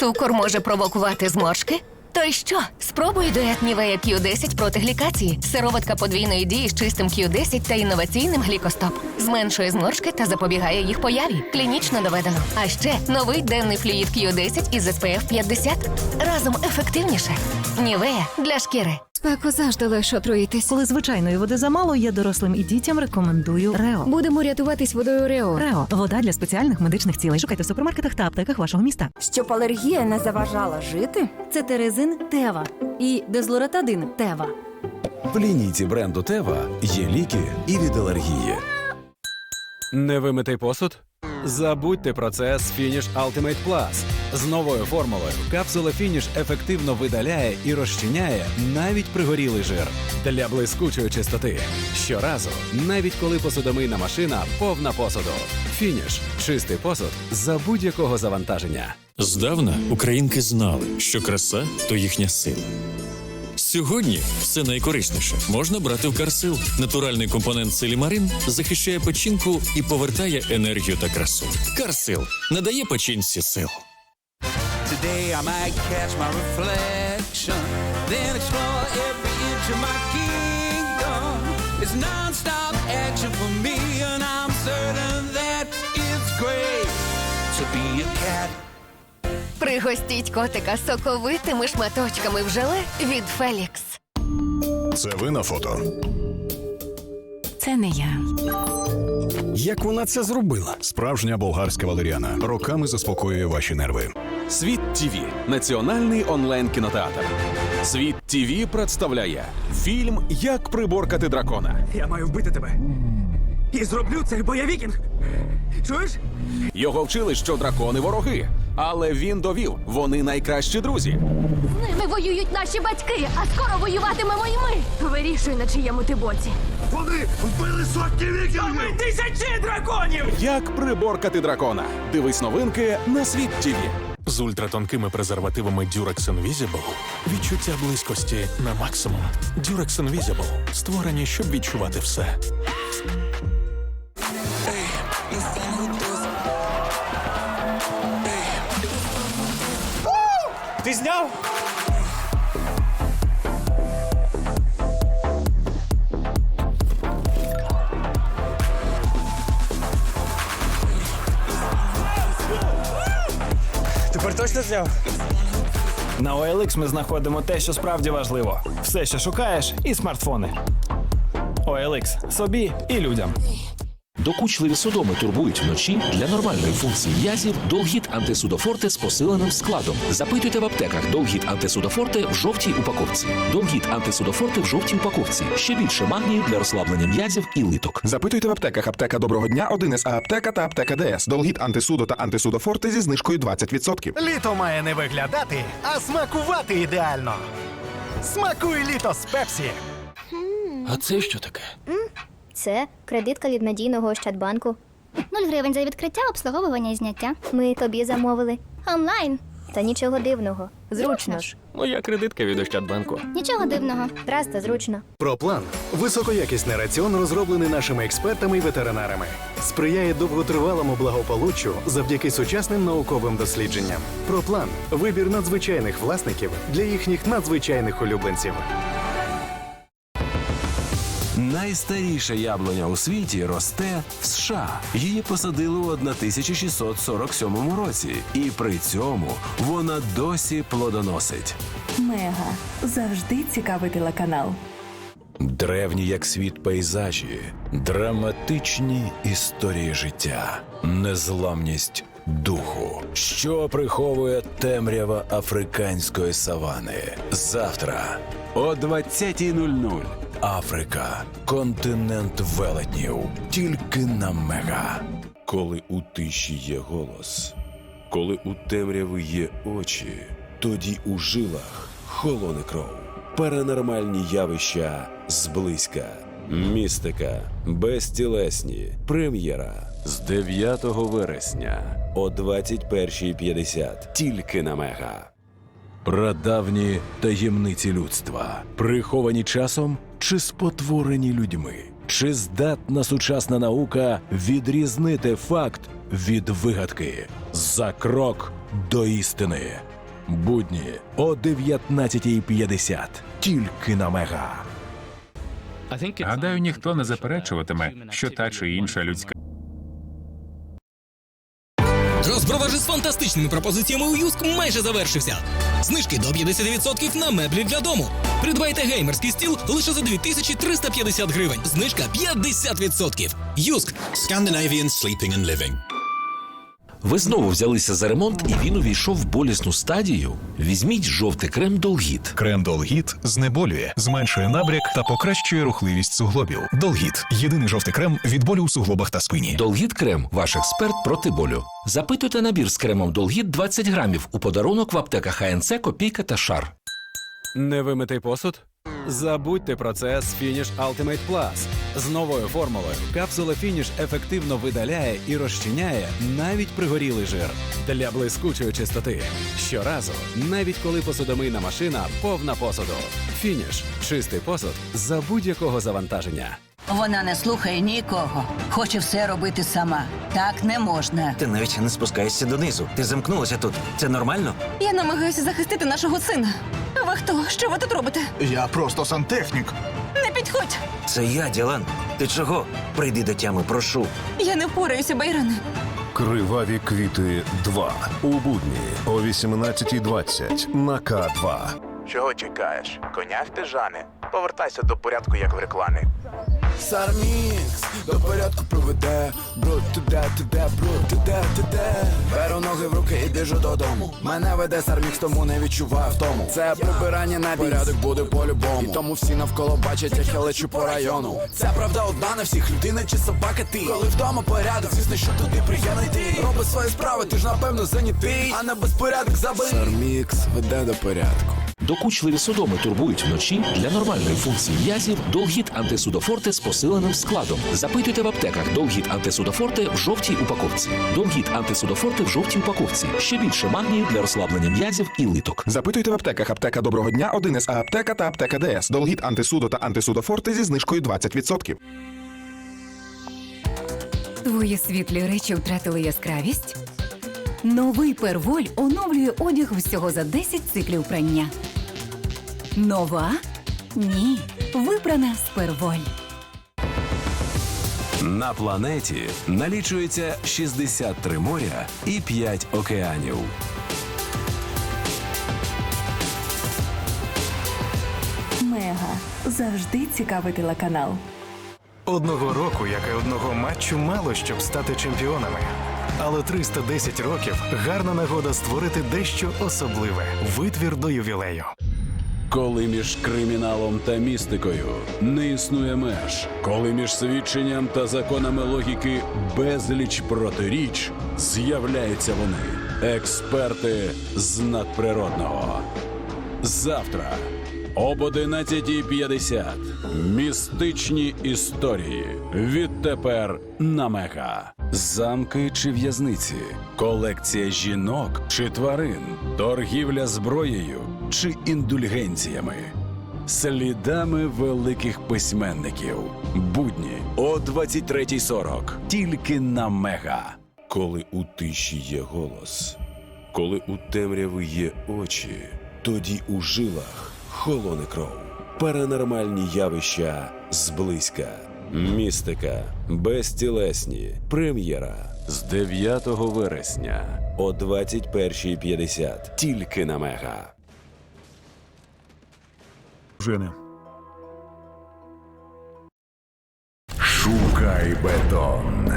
Цукор може провокувати зморшки? То й що? Спробуй дует Нівея Q10 проти глікації. Сироватка подвійної дії з чистим Q10 та інноваційним глікостоп. Зменшує зморшки та запобігає їх появі. Клінічно доведено. А ще новий денний флюїд Q10 із SPF 50. Разом ефективніше. Нівея для шкіри. Спеку завжди легше отруїтись. Коли звичайної води замало, я дорослим і дітям рекомендую Рео. Будемо рятуватись водою Рео. Рео вода для спеціальних медичних цілей. Шукайте в супермаркетах та аптеках вашого міста. Щоб алергія не заважала жити. Це терезин Тева і дезлоратадин Тева. В лінійці бренду Тева є ліки і від алергії. Невимитий посуд? Забудьте про це з Finish Ultimate Plus. З новою формулою капсула Finish ефективно видаляє і розчиняє навіть пригорілий жир для блискучої чистоти. Щоразу, навіть коли посудомийна машина повна посуду. Finish – чистий посуд за будь-якого завантаження. Здавна українки знали, що краса то їхня сила. Сьогодні все найкорисніше можна брати в Карсил. Натуральний компонент силімарин захищає печінку і повертає енергію та красу. Карсил надає печінці сил. Today I might catch my reflection, then explore every inch of my kingdom. It's non-stop action for me, and I'm certain that it's great to be a cat. Пригостіть котика соковитими шматочками в желе від Фелікс. Це ви на фото. Це не я. Як вона це зробила? Справжня болгарська валеріана роками заспокоює ваші нерви. Світ ТВ – національний онлайн кінотеатр. Світ ТВ представляє фільм Як приборкати дракона. Я маю вбити тебе. І зроблю це, бо я вікінг. Чуєш? Його вчили, що дракони вороги, але він довів, вони найкращі друзі. З Ними воюють наші батьки, а скоро воюватимемо і ми. Вирішуй, на чиєму ти боці. Вони вбили сотні вікінгів! Тисячі драконів! Як приборкати дракона? Дивись новинки на світ ТВ. З ультратонкими презервативами Durex Invisible відчуття близькості на максимум. Durex Invisible створені, щоб відчувати все. Ти зняв? Тепер? На OLX ми знаходимо те, що справді важливо. Все, що шукаєш, і смартфони. OLX – собі і людям. Докучливі судоми турбують вночі для нормальної функції м'язів Долгіт антисудофорте з посиленим складом. Запитуйте в аптеках Долгіт антисудофорте в жовтій упаковці. Долгіт антисудофорте в жовтій упаковці. Ще більше магнію для розслаблення м'язів і литок. Запитуйте в аптеках аптека доброго дня, 1С аптека та аптека ДС. Долгіт антисудо та антисудофорте зі знижкою 20%. Літо має не виглядати, а смакувати ідеально. Смакуй літо з Пепсі. А це що таке? Це кредитка від надійного Ощадбанку. 0 гривень за відкриття, обслуговування і зняття. Ми тобі замовили. Онлайн. Та нічого дивного. Зручно ж. Моя кредитка від Ощадбанку. Нічого дивного. Просто зручно. Проплан високоякісний раціон, розроблений нашими експертами і ветеринарами. Сприяє довготривалому благополуччю завдяки сучасним науковим дослідженням. Проплан вибір надзвичайних власників для їхніх надзвичайних улюбленців. Найстаріша яблуня у світі росте в США. Її посадили у 1647 році, і при цьому вона досі плодоносить. Мега завжди цікавий телеканал. Древні як світ пейзажі, драматичні історії життя, незламність духу, що приховує темрява африканської савани. Завтра о 20.00. Африка, континент велетнів, тільки на мега. Коли у тиші є голос, коли у темряви є очі, тоді у жилах холоне кров. Паранормальні явища зблизька. Містика, безтілесні. Прем'єра з 9 вересня о 21.50. Тільки на мега. Прадавні таємниці людства, приховані часом чи спотворені людьми. Чи здатна сучасна наука відрізнити факт від вигадки за крок до істини? Будні о 19.50. Тільки на мега. Гадаю, ніхто не заперечуватиме, що та чи інша людська. Фантастичними пропозиціями у Юск майже завершився. Знижки до 50% на меблі для дому. Придбайте геймерський стіл лише за 2350 гривень. Знижка 50%. Юск. Scandinavian Sleeping and Living. Ви знову взялися за ремонт, і він увійшов в болісну стадію. Візьміть жовтий крем Долгіт. Крем Долгіт знеболює, зменшує набряк та покращує рухливість суглобів. Долгіт єдиний жовтий крем від болю у суглобах та спині. Долгіт крем ваш експерт проти болю. Запитуйте набір з кремом Долгіт 20 грамів у подарунок в аптеках ХНЦ, Копійка та Шар. Невимитий посуд? Забудьте про це з Finish Ultimate Plus. З новою формулою капсула Finish ефективно видаляє і розчиняє навіть пригорілий жир для блискучої чистоти. Щоразу, навіть коли посудомийна машина повна посуду. Finish – чистий посуд за будь-якого завантаження. Вона не слухає нікого. Хоче все робити сама. Так не можна. Ти навіть не спускаєшся донизу. Ти замкнулася тут. Це нормально? Я намагаюся захистити нашого сина. А ви хто? Що ви тут робите? Я просто сантехнік. Не підходь! Це я, Ділан. Ти чого? Прийди до тями, прошу. Я не впораюся, Байране. Криваві квіти 2. У будні о 18.20 на К2. Чого чекаєш? Коня втежане. Повертайся до порядку, як в рекламі. Сармікс. До порядку приведе Бруд туде, туде, бруд туде, туде Беру ноги в руки і біжу додому. Мене веде Сармікс, тому не відчуваю втому. Це прибирання на порядок буде по-любому. І тому всі навколо бачать, як я лечу по району. Це правда одна на всіх людина чи собака ти. Коли вдома порядок, звісно, що туди приємно йти Роби свої справи, ти ж напевно зайнятий А на безпорядок забий. Сармікс веде до порядку Докучливі судоми турбують вночі для нормальної функції м'язів Долгіт антисудофорте з посиленим складом. Запитуйте в аптеках Долгіт антисудофорте в жовтій упаковці. Долгіт антисудофорте в жовтій упаковці. Ще більше магнію для розслаблення м'язів і литок. Запитуйте в аптеках аптека доброго дня, 1С аптека та аптека ДС. Долгіт антисудо та антисудофорте зі знижкою 20%. Твої світлі речі втратили яскравість? Новий перволь оновлює одяг всього за 10 циклів прання. Нова? Ні. Вибрана з перволь. На планеті налічується 63 моря і 5 океанів. Мега завжди цікавий телеканал. Одного року, як і одного матчу, мало щоб стати чемпіонами. Але 310 років гарна нагода створити дещо особливе витвір до ювілею. Коли між криміналом та містикою не існує меж, коли між свідченням та законами логіки безліч протиріч, з'являються вони, експерти з надприродного. Завтра об 11.50 містичні історії. Відтепер на мега. Замки чи в'язниці, колекція жінок чи тварин, торгівля зброєю чи індульгенціями, слідами великих письменників. Будні о 23.40. Тільки на мега. Коли у тиші є голос, коли у темряви є очі, тоді у жилах холоне кров. Паранормальні явища зблизька. Містика, безтілесні, прем'єра з 9 вересня о 21.50. Тільки на мега. Жене. Шукай бетон.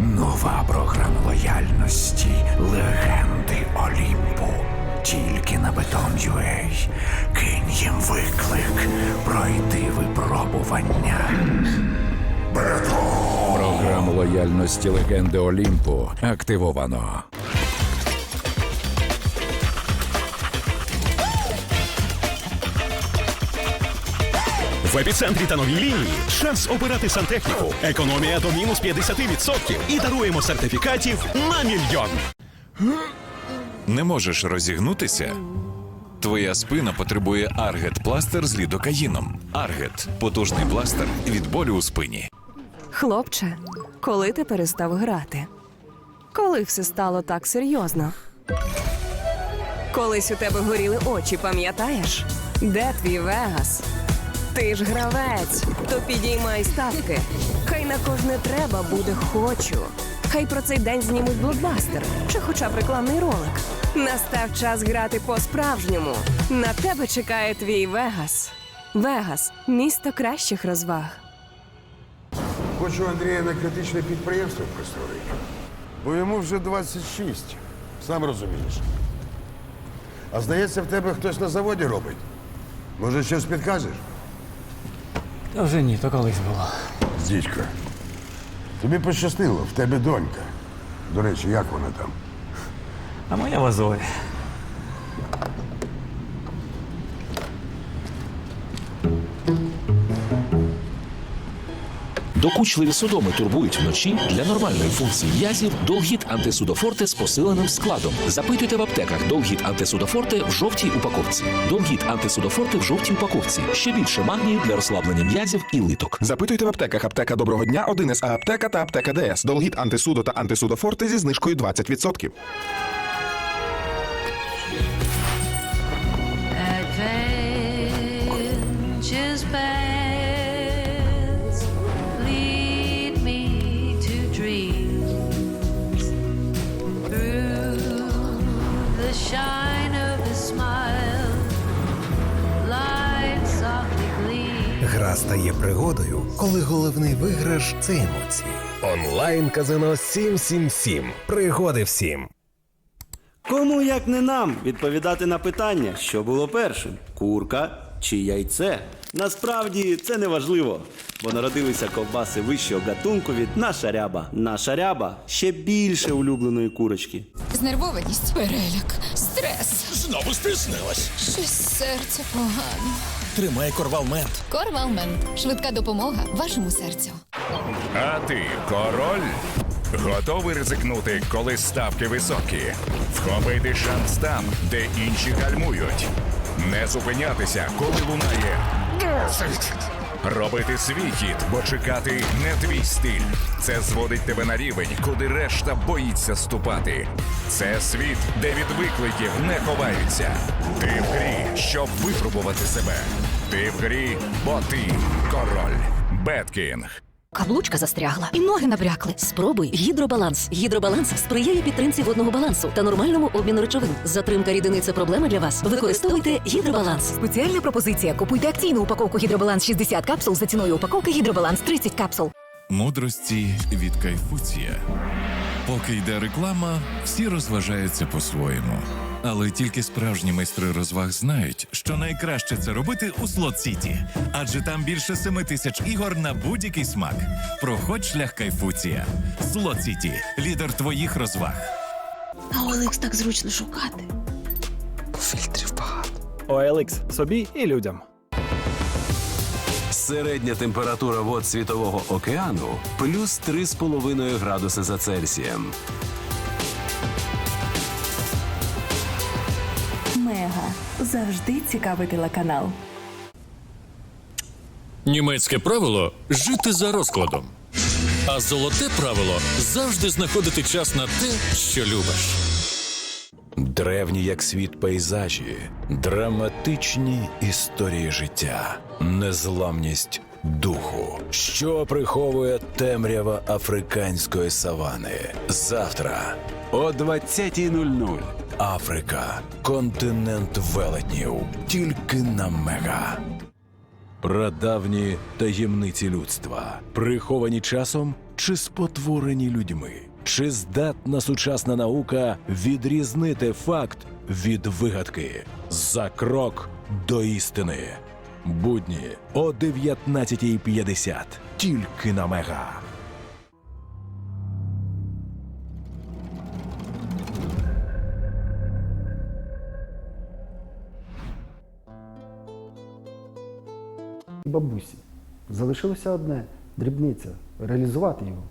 Нова програма лояльності Легенди Олімпу. Тільки на Beton.ua. Кинь їм виклик. Пройди випробування. Програму лояльності легенди Олімпу активовано. В епіцентрі та новій лінії шанс обирати сантехніку. Економія до мінус 50% і даруємо сертифікатів на мільйон. Не можеш розігнутися? Твоя спина потребує Аргет пластир з лідокаїном. Аргет потужний пластир від болю у спині. Хлопче, коли ти перестав грати? Коли все стало так серйозно? Колись у тебе горіли очі, пам'ятаєш? Де твій Вегас? Ти ж гравець, то підіймай ставки. Хай на кожне треба буде хочу. Хай про цей день знімуть блокбастер чи хоча б рекламний ролик. Настав час грати по-справжньому. На тебе чекає твій Вегас. Вегас місто кращих розваг. Хочу Андрія на критичне підприємство пристроїти. Бо йому вже 26, сам розумієш. А здається, в тебе хтось на заводі робить. Може, щось підкажеш? Та вже ні, то колись було. Дідько, тобі пощастило, в тебе донька. До речі, як вона там? А моя вазоля. Докучливі судоми турбують вночі для нормальної функції м'язів Долгіт антисудофорте з посиленим складом. Запитуйте в аптеках Долгіт антисудофорте в жовтій упаковці. Долгіт антисудофорте в жовтій упаковці. Ще більше магнію для розслаблення м'язів і литок. Запитуйте в аптеках аптека доброго дня, 1 А аптека та аптека ДС. Долгіт антисудо та антисудофорте зі знижкою 20%. Стає пригодою, коли головний виграш це емоції. Онлайн казино 777. Пригоди всім. Кому як не нам відповідати на питання, що було першим: курка чи яйце? Насправді це не важливо, бо народилися ковбаси вищого гатунку від наша ряба. Наша ряба ще більше улюбленої курочки. Знервованість, переляк, стрес. Знову стиснилась. Щось серце погано. Тримай корвалмент. Корвалмент. Швидка допомога вашому серцю. А ти король? Готовий ризикнути, коли ставки високі? Вхопити шанс там, де інші гальмують. Не зупинятися, коли лунає. «Досить!» Робити свій хід, бо чекати не твій стиль. Це зводить тебе на рівень, куди решта боїться ступати. Це світ, де від викликів не ховаються. Ти в грі, щоб випробувати себе. Ти в грі, бо ти король. Беткінг. Каблучка застрягла і ноги набрякли. Спробуй гідробаланс. Гідробаланс сприяє підтримці водного балансу та нормальному обміну речовин. Затримка рідини це проблема для вас. Використовуйте гідробаланс. Спеціальна пропозиція. Купуйте акційну упаковку гідробаланс 60 капсул за ціною упаковки гідробаланс 30 капсул. Мудрості від кайфуція. Поки йде реклама, всі розважаються по-своєму. Але тільки справжні майстри розваг знають, що найкраще це робити у Слот Сіті, адже там більше семи тисяч ігор на будь-який смак. Проходь шлях кайфуція. Слот Сіті лідер твоїх розваг. А Олекс так зручно шукати. Фільтрів багато. OLX собі і людям. Середня температура вод Світового океану плюс 3,5 градуси за Цельсієм. Мега завжди цікавий телеканал. Німецьке правило жити за розкладом. А золоте правило завжди знаходити час на те, що любиш. Древні як світ пейзажі, драматичні історії життя, незламність духу, що приховує темрява африканської савани. Завтра о 20.00. Африка. Континент велетнів. Тільки на мега. Прадавні таємниці людства, приховані часом чи спотворені людьми. Чи здатна сучасна наука відрізнити факт від вигадки за крок до істини? Будні о 19.50. Тільки на мега. Бабусі. Залишилося одне дрібниця реалізувати його.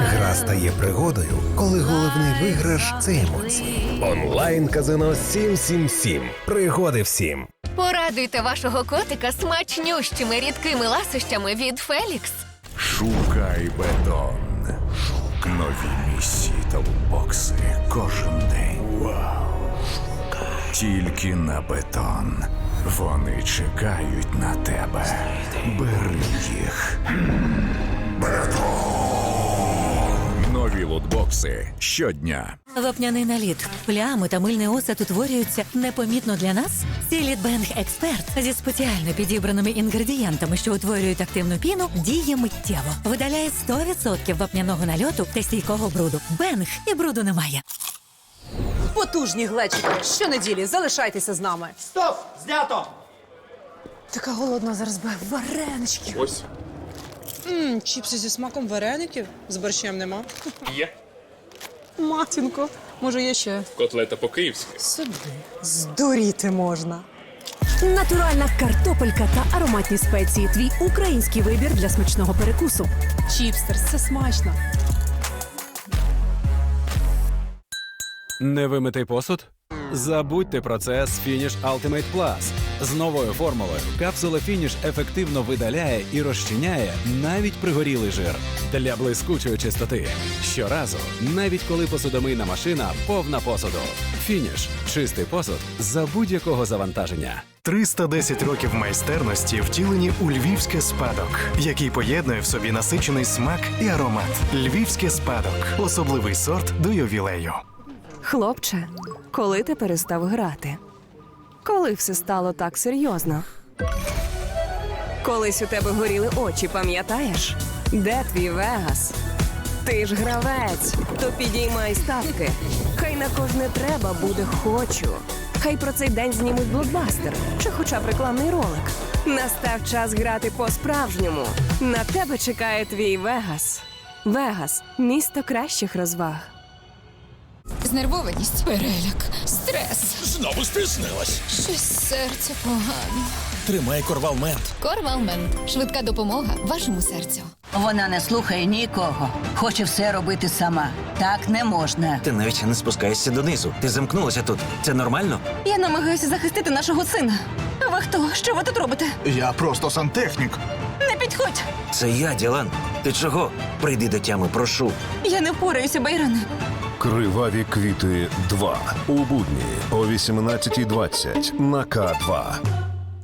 Гра стає пригодою, коли головний виграш це емоції. Онлайн казино 777. Пригоди всім. Порадуйте вашого котика смачнющими рідкими ласощами від Фелікс. Шукай бетон. Нові місії та лутбокси кожен день. Вау. Тільки на бетон. Вони чекають на тебе. Бери їх. Нові лутбокси щодня. Вапняний наліт, плями та мильний осад утворюються непомітно для нас. Сілітбенг Експерт зі спеціально підібраними інгредієнтами, що утворюють активну піну, діє миттєво. Видаляє 100% вапняного нальоту та стійкого бруду. Бенг і бруду немає. Потужні глечики. Щонеділі залишайтеся з нами. Стоп! Знято! Така голодна зараз би. Варенички. Ось. Мм, чіпси зі смаком вареників. З борщем нема. Є. Матінко, може є ще. Котлета по-київськи. Сюди. Здуріти можна. Натуральна картопелька та ароматні спеції. Твій український вибір для смачного перекусу. Чіпстерс, це смачно. Невимитий посуд? Забудьте про це з Finish Ultimate Plus. З новою формулою капсула Finish ефективно видаляє і розчиняє навіть пригорілий жир для блискучої чистоти. Щоразу, навіть коли посудомийна машина повна посуду. Finish – чистий посуд за будь-якого завантаження. 310 років майстерності втілені у львівське спадок, який поєднує в собі насичений смак і аромат. Львівське спадок особливий сорт до ювілею. Хлопче, коли ти перестав грати? Коли все стало так серйозно? Колись у тебе горіли очі, пам'ятаєш? Де твій Вегас? Ти ж гравець, то підіймай ставки. Хай на кожне треба буде хочу. Хай про цей день знімуть блокбастер чи хоча б рекламний ролик. Настав час грати по-справжньому. На тебе чекає твій Вегас. Вегас місто кращих розваг. Знервованість, переляк, стрес. Знову стиснилась. Щось серце погано. Тримай корвалмент. Корвалмент. Швидка допомога вашому серцю. Вона не слухає нікого. Хоче все робити сама. Так не можна. Ти навіть не спускаєшся донизу. Ти замкнулася тут. Це нормально? Я намагаюся захистити нашого сина. А ви хто? Що ви тут робите? Я просто сантехнік. Не підходь! Це я, Ділан. Ти чого? Прийди до тями, прошу. Я не впораюся, Байране. Криваві квіти 2. У будні о 18.20 на К2.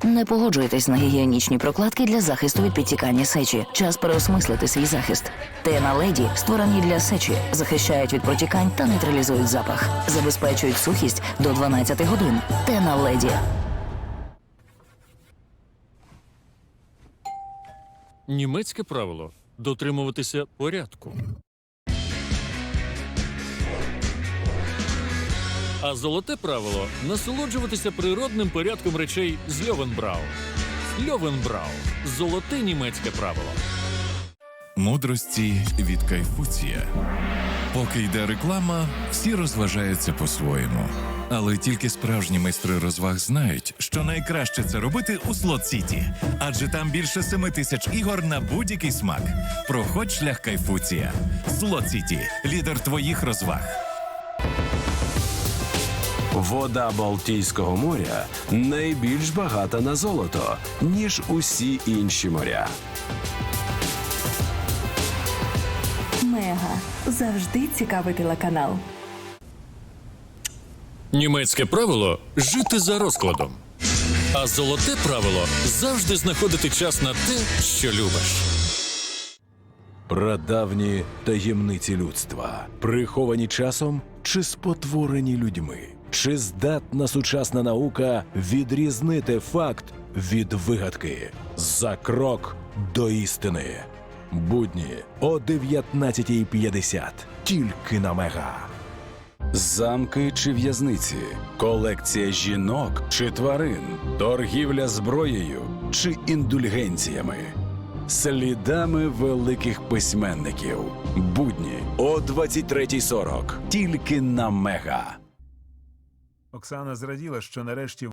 Не погоджуйтесь на гігієнічні прокладки для захисту від підтікання сечі. Час переосмислити свій захист. Тена леді створені для сечі, захищають від протікань та нейтралізують запах, забезпечують сухість до 12 годин. Тена леді. Німецьке правило дотримуватися порядку. А золоте правило насолоджуватися природним порядком речей з Льовенбрау. Льовенбрау золоте німецьке правило. Мудрості від Кайфуція. Поки йде реклама, всі розважаються по-своєму. Але тільки справжні майстри розваг знають, що найкраще це робити у Слот Сіті, адже там більше семи тисяч ігор на будь-який смак. Проходь шлях Кайфуція. Слот Сіті лідер твоїх розваг. Вода Балтійського моря найбільш багата на золото, ніж усі інші моря. Мега завжди цікавий телеканал. Німецьке правило жити за розкладом. А золоте правило завжди знаходити час на те, що любиш. Прадавні таємниці людства, приховані часом чи спотворені людьми. Чи здатна сучасна наука відрізнити факт від вигадки за крок до істини? Будні о 19.50. Тільки на мега. Замки чи в'язниці, колекція жінок чи тварин, торгівля зброєю чи індульгенціями, слідами великих письменників. Будні о 23.40. Тільки на мега. Оксана зраділа, що нарешті